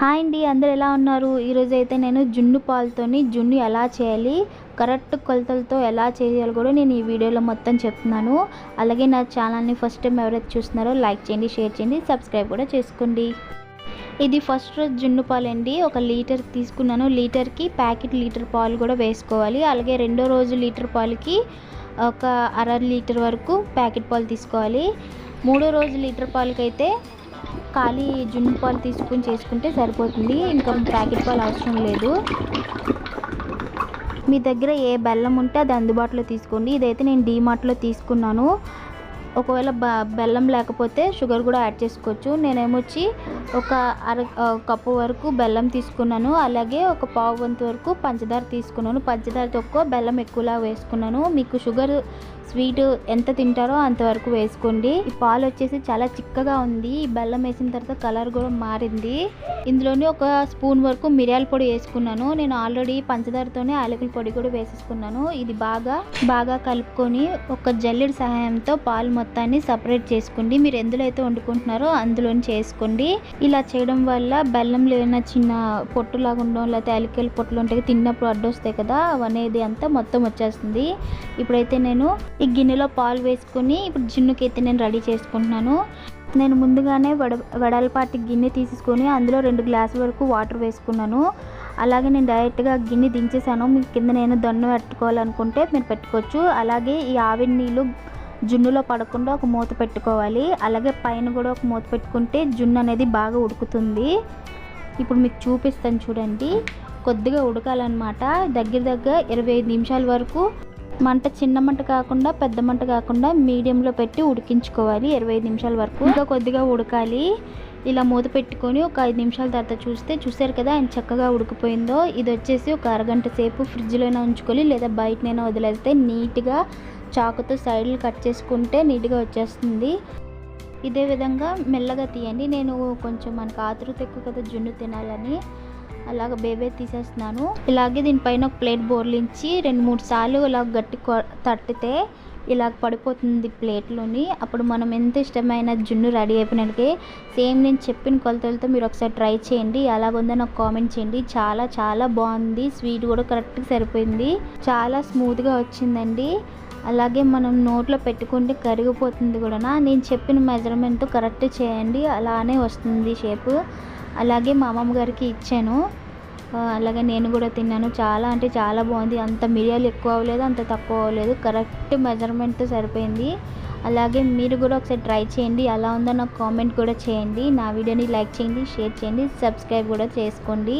Hi అండి అందరు ఎలా ఉన్నారు? ఈరోజు అయితే నేను జున్ను పాలతోని జున్ను ఎలా చేయాలి కరెక్ట్ కొలతలతో ఎలా చేయాలి కూడా నేను ఈ వీడియోలో మొత్తం చెప్తున్నాను. అలాగే నా ఛానల్ని ఫస్ట్ టైం ఎవరైతే చూస్తున్నారో లైక్ చేయండి షేర్ చేయండి సబ్స్క్రైబ్ కూడా చేసుకోండి. ఇది ఫస్ట్ రోజు జున్ను పాలు అండి ఒక లీటర్ తీసుకున్నాను. లీటర్కి ప్యాకెట్ లీటర్ పాలు కూడా వేసుకోవాలి. అలాగే రెండో రోజు లీటర్ పాలకి ఒక అర లీటర్ వరకు ప్యాకెట్ పాలు తీసుకోవాలి. మూడో రోజు లీటర్ పాలకైతే ఖాళీ జున్ను పాలు తీసుకుని చేసుకుంటే సరిపోతుంది. ఇంకా ప్యాకెట్ పాలు అవసరం లేదు. మీ దగ్గర ఏ బెల్లం ఉంటే అది అందుబాటులో తీసుకోండి. ఇదైతే నేను డీమార్ట్లో తీసుకున్నాను. ఒకవేళ బ బెల్లం లేకపోతే షుగర్ కూడా యాడ్ చేసుకోవచ్చు. నేనేమొచ్చి ఒక అర కప్పు వరకు బెల్లం తీసుకున్నాను. అలాగే ఒక పావు వంతు వరకు పంచదార తీసుకున్నాను. పంచదార తక్కువ బెల్లం ఎక్కువలా వేసుకున్నాను. మీకు షుగర్ స్వీట్ ఎంత తింటారో అంతవరకు వేసుకోండి. ఈ పాలు వచ్చేసి చాలా చిక్కగా ఉంది. ఈ బెల్లం వేసిన తర్వాత కలర్ కూడా మారింది. ఇందులోనే ఒక స్పూన్ వరకు మిరియాల పొడి వేసుకున్నాను. నేను ఆల్రెడీ పంచదారతోనే యాలకుల పొడి కూడా వేసేసుకున్నాను. ఇది బాగా బాగా కలుపుకొని ఒక జల్లెడ సహాయంతో పాలు మొత్తం మొత్తాన్ని సపరేట్ చేసుకోండి. మీరు ఎందులో అయితే వండుకుంటున్నారో అందులోని చేసుకోండి. ఇలా చేయడం వల్ల బెల్లం లేదా చిన్న పొట్టులాగా ఉండడం లేకపోతే యాలకుల పొట్టులు ఉంటాయి తిన్నప్పుడు అడ్డొస్తాయి కదా అనేది అంతా మొత్తం వచ్చేస్తుంది. ఇప్పుడైతే నేను ఈ గిన్నెలో పాలు వేసుకొని ఇప్పుడు జిన్నుకి అయితే నేను రెడీ చేసుకుంటున్నాను. నేను ముందుగానే వడ వెడల్పాటి గిన్నె తీసుకొని అందులో రెండు గ్లాసుల వరకు వాటర్ వేసుకున్నాను. అలాగే నేను డైరెక్ట్గా గిన్నె దించేసాను. మీ కింద నేను దన్ను పెట్టుకోవాలనుకుంటే మీరు పెట్టుకోవచ్చు. అలాగే ఈ ఆవిరి నీళ్ళు జున్నులో పడకుండా ఒక మూత పెట్టుకోవాలి. అలాగే పైన కూడా ఒక మూత పెట్టుకుంటే జున్ను అనేది బాగా ఉడుకుతుంది. ఇప్పుడు మీకు చూపిస్తాను చూడండి. కొద్దిగా ఉడకాలన్నమాట. దగ్గర దగ్గర ఇరవై ఐదు నిమిషాల వరకు మంట చిన్న మంట కాకుండా పెద్ద మంట కాకుండా మీడియంలో పెట్టి ఉడికించుకోవాలి ఇరవై ఐదు నిమిషాల వరకు. ఇంకా కొద్దిగా ఉడకాలి. ఇలా మూత పెట్టుకొని ఒక ఐదు నిమిషాల తర్వాత చూస్తే చూసారు కదా ఆయన చక్కగా ఉడికిపోయిందో. ఇది వచ్చేసి ఒక అరగంట సేపు ఫ్రిడ్జ్లోనే ఉంచుకొని లేదా బయటనైనా వదిలేస్తే నీట్గా చాకుతో సైడ్లు కట్ చేసుకుంటే నీట్గా వచ్చేస్తుంది. ఇదే విధంగా మెల్లగా తీయండి. నేను కొంచెం మనకు ఆతృత ఎక్కువ కదా జున్ను తినాలని అలాగ బేబే తీసేస్తున్నాను. ఇలాగే దీనిపైన ఒక ప్లేట్ బోర్లించి రెండు మూడు సార్లు ఇలా గట్టి తట్టితే ఇలా పడిపోతుంది ప్లేట్లోని. అప్పుడు మనం ఎంత ఇష్టమైన జున్ను రెడీ అయిపోయినట్టుగా సేమ్ నేను చెప్పిన కొలతలతో మీరు ఒకసారి ట్రై చేయండి. ఎలాగుందో నాకు కామెంట్ చేయండి. చాలా చాలా బాగుంది. స్వీట్ కూడా కరెక్ట్గా సరిపోయింది. చాలా స్మూత్గా వచ్చిందండి. అలాగే మనం నోట్లో పెట్టుకుంటే కరిగిపోతుంది కూడా నేను చెప్పిన మెజర్మెంట్ కరెక్ట్ చేయండి. అలానే వస్తుంది షేపు అలాగే మా అమ్మమ్మ గారికి ఇచ్చాను. అలాగే నేను కూడా తిన్నాను. చాలా అంటే చాలా బాగుంది. అంత మిరియాలు ఎక్కువ అవ్వలేదు అంత తక్కువ అవ్వలేదు. కరెక్ట్ మెజర్మెంట్తో సరిపోయింది. అలాగే మీరు కూడా ఒకసారి ట్రై చేయండి. ఎలా ఉందో నాకు కామెంట్ కూడా చేయండి. నా వీడియోని లైక్ చేయండి షేర్ చేయండి సబ్స్క్రైబ్ కూడా చేసుకోండి.